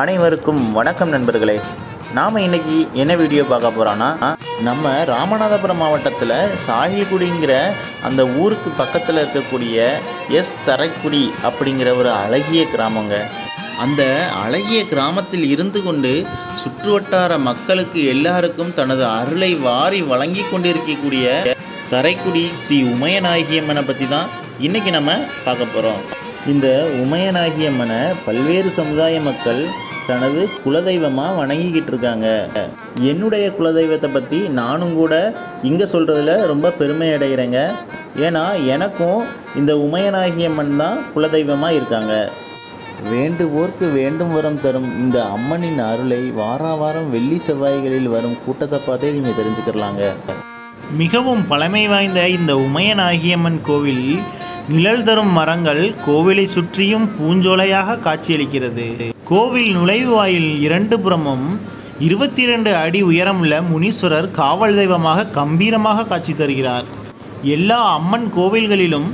அனைவருக்கும் வணக்கம் நண்பர்களே. நாம் இன்னைக்கு என்ன வீடியோ பார்க்க போகிறோன்னா நம்ம ராமநாதபுரம் மாவட்டத்தில் சாகில்குடிங்கிற அந்த ஊருக்கு பக்கத்தில் இருக்கக்கூடிய எஸ் தரைக்குடி அப்படிங்கிற ஒரு அழகிய கிராமங்க. அந்த அழகிய கிராமத்தில் இருந்து கொண்டு சுற்றுவட்டார மக்களுக்கு எல்லாருக்கும் தனது அருளை வாரி வழங்கி கொண்டிருக்கக்கூடிய தரைக்குடி ஸ்ரீ உமையநாயகியம்மனை பற்றி தான் இன்றைக்கி நம்ம பார்க்க போகிறோம் இந்த உமையநாயகியம்மனை பல்வேறு சமுதாய மக்கள் தனது குலதெய்வமாக வணங்கிக்கிட்டு இருக்காங்க என்னுடைய குலதெய்வத்தை பற்றி நானும் கூட இங்கே சொல்கிறதுல ரொம்ப பெருமை அடைகிறேங்க ஏன்னா எனக்கும் இந்த உமையநாயகியம்மன் தான் குலதெய்வமாக இருக்காங்க. வேண்டுவோர்க்கு வேண்டும் வரம் தரும் இந்த அம்மனின் அருளை வாரா வாரம் வெள்ளி செவ்வாய்களில் வரும் கூட்டத்தை பார்த்தே நீங்கள் தெரிஞ்சுக்கிறலாங்க மிகவும் பழமை வாய்ந்த இந்த உமையநாயகியம்மன் கோவில் நிழல் தரும் மரங்கள் கோவிலை சுற்றியும் பூஞ்சோலையாக காட்சியளிக்கிறது. கோவில் நுழைவாயில் இரண்டு புறமும் இருபத்தி இரண்டு அடி உயரமுள்ள முனீஸ்வரர் காவல் தெய்வமாக கம்பீரமாக காட்சி தருகிறார். எல்லா அம்மன் கோவில்களிலும்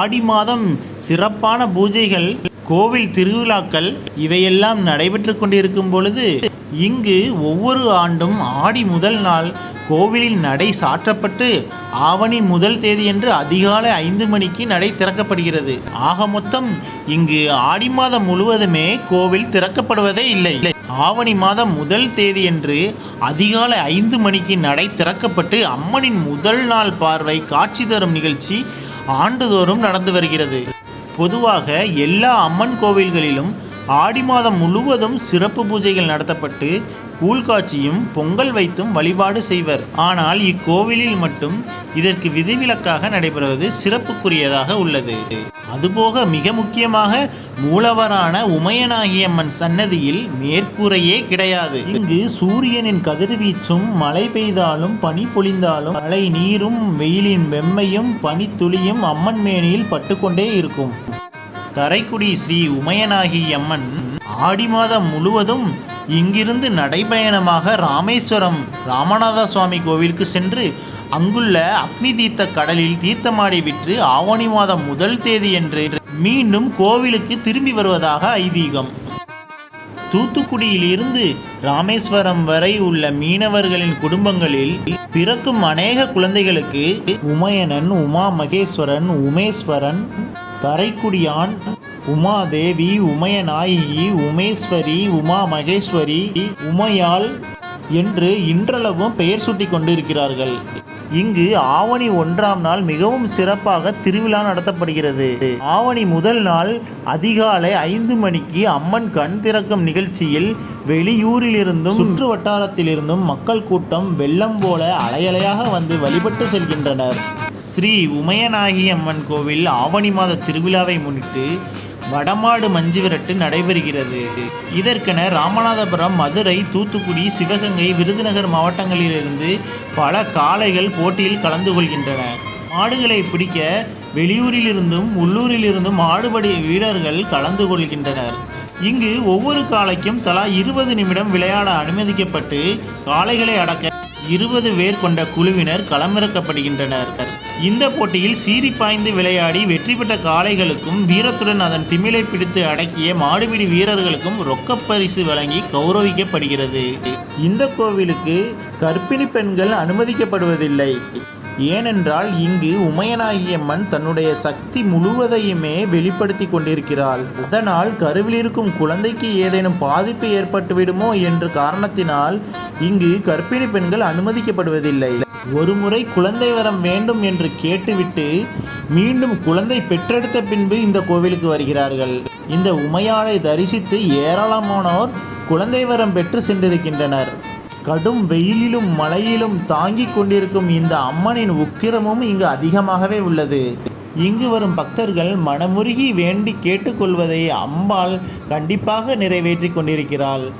ஆடி மாதம் சிறப்பான பூஜைகள் கோவில் திருவிழாக்கள் இவையெல்லாம் நடைபெற்று கொண்டிருக்கும் பொழுது இங்கு ஒவ்வொரு ஆண்டும் ஆடி முதல் நாள் கோவிலின் நடை சாற்றப்பட்டு ஆவணி முதல் தேதியன்று அதிகாலை ஐந்து மணிக்கு நடை திறக்கப்படுகிறது. ஆக மொத்தம் இங்கு ஆடி மாதம் முழுவதுமே கோவில் திறக்கப்படுவதே இல்லை. ஆவணி மாதம் முதல் தேதியன்று அதிகாலை ஐந்து மணிக்கு நடை திறக்கப்பட்டு அம்மனின் முதல் நாள் பார்வை காட்சி தரும் நிகழ்ச்சி ஆண்டுதோறும் நடந்து வருகிறது. பொதுவாக எல்லா அம்மன் கோவில்களிலும் ஆடி மாதம் முழுவதும் சிறப்பு பூஜைகள் நடத்தப்பட்டு ஊழ்காட்சியும் பொங்கல் வைத்தும் வழிபாடு செய்வர். ஆனால் இக்கோவிலில் மட்டும் இதற்கு விதிவிலக்காக நடைபெறுவது சிறப்புக்குரியதாக உள்ளது. அதுபோக மிக முக்கியமாக மூலவரான உமையனாகியம்மன் சன்னதியில் மேற்கூரையே கிடையாது. இங்கு சூரியனின் கதிர்வீச்சும் மழை பெய்தாலும் பனி பொழிந்தாலும் மழை நீரும் வெயிலின் வெம்மையும் பனித்துளியும் அம்மன் மேனியில் பட்டுக்கொண்டே இருக்கும். கரைக்குடி ஸ்ரீ உமையனாகி அம்மன் ஆடி மாதம் முழுவதும் இங்கிருந்து நடைபயணமாக ராமேஸ்வரம் ராமநாத சுவாமி கோவிலுக்கு சென்று அங்குள்ள அக்னி தீர்த்த கடலில் தீர்த்தமாடி விற்று ஆவணி மாதம் முதல் தேதி என்று மீண்டும் கோவிலுக்கு திரும்பி வருவதாக ஐதீகம். தூத்துக்குடியிலிருந்து ராமேஸ்வரம் வரை உள்ள மீனவர்களின் குடும்பங்களில் பிறக்கும் அநேக குழந்தைகளுக்கு உமையனன் உமா மகேஸ்வரன் உமேஸ்வரன் தரைக்குடியான் உமாதேவி உமையநாயகி உமேஸ்வரி உமா மகேஸ்வரி உமையாள் என்று இன்றளவும் பெயர் சூட்டிக் கொண்டிருக்கிறார்கள். இங்கு ஆவணி ஒன்றாம் நாள் மிகவும் சிறப்பாக திருவிழா நடத்தப்படுகிறது. ஆவணி முதல் நாள் அதிகாலை ஐந்து மணிக்கு அம்மன் கண் திறக்கும் நிகழ்ச்சியில் வெளியூரிலிருந்தும் சுற்று வட்டாரத்திலிருந்தும் மக்கள் கூட்டம் வெள்ளம் போல அலையலையாக வந்து வழிபட்டு செல்கின்றனர். ஸ்ரீ உமையநாயகி அம்மன் கோவில் ஆவணி மாத திருவிழாவை முன்னிட்டு வடமாடு மஞ்சு விரட்டு நடைபெறுகிறது. இதற்கென ராமநாதபுரம் மதுரை தூத்துக்குடி சிவகங்கை விருதுநகர் மாவட்டங்களிலிருந்து பல காளைகள் போட்டியில் கலந்து கொள்கின்றன. மாடுகளை பிடிக்க வெளியூரிலிருந்தும் உள்ளூரிலிருந்தும் மாடுபடி வீரர்கள் கலந்து கொள்கின்றனர். இங்கு ஒவ்வொரு காளைக்கும் தலா இருபது நிமிடம் விளையாட அனுமதிக்கப்பட்டு காளைகளை அடக்க இருபது பேர் கொண்ட குழுவினர் களமிறக்கப்படுகின்றனர். இந்த போட்டியில் சீறி பாய்ந்து விளையாடி வெற்றி பெற்ற காளைகளுக்கும் வீரத்துடன் அதன் திமிலை பிடித்து அடக்கிய மாடுபிடி வீரர்களுக்கும் ரொக்கப் பரிசு வழங்கி கௌரவிக்கப்படுகிறது. இந்த கோவிலுக்கு கர்ப்பிணி பெண்கள் அனுமதிக்கப்படுவதில்லை. ஏனென்றால் இங்கு உமையனாகியம்மன் தன்னுடைய சக்தி முழுவதையுமே வெளிப்படுத்தி கொண்டிருக்கிறாள். அதனால் கருவில் இருக்கும் குழந்தைக்கு ஏதேனும் பாதிப்பு ஏற்பட்டுவிடுமோ என்ற காரணத்தினால் இங்கு கர்ப்பிணி பெண்கள் அனுமதிக்கப்படுவதில்லை. ஒருமுறை குழந்தை வரம் வேண்டும் என்று கேட்டுவிட்டு மீண்டும் குழந்தை பெற்றெடுத்த பின்பு இந்த கோவிலுக்கு வருகிறார்கள். இந்த உமையாளை தரிசித்து ஏராளமானோர் குழந்தை வரம் பெற்று சென்றிருக்கின்றனர். கடும் வெயிலிலும் மழையிலும் தாங்கிக் கொண்டிருக்கும் இந்த அம்மனின் உக்கிரமும் இங்கு அதிகமாகவே உள்ளது. இங்கு வரும் பக்தர்கள் மனமுருகி வேண்டி கேட்டுக்கொள்வதை அம்பாள் கண்டிப்பாக நிறைவேற்றி கொண்டிருக்கிறாள்.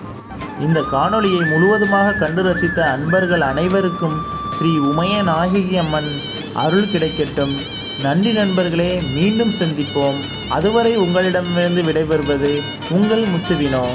இந்த காணொளியை முழுவதுமாக கண்டு ரசித்த அன்பர்கள் அனைவருக்கும் ஸ்ரீ உமைய நாயகி அம்மன் அருள் கிடைக்கட்டும். நன்றி நண்பர்களே மீண்டும் சந்திப்போம். அதுவரை உங்களிடமிருந்து விடைபெறுவது உங்கள் முத்துவினோ.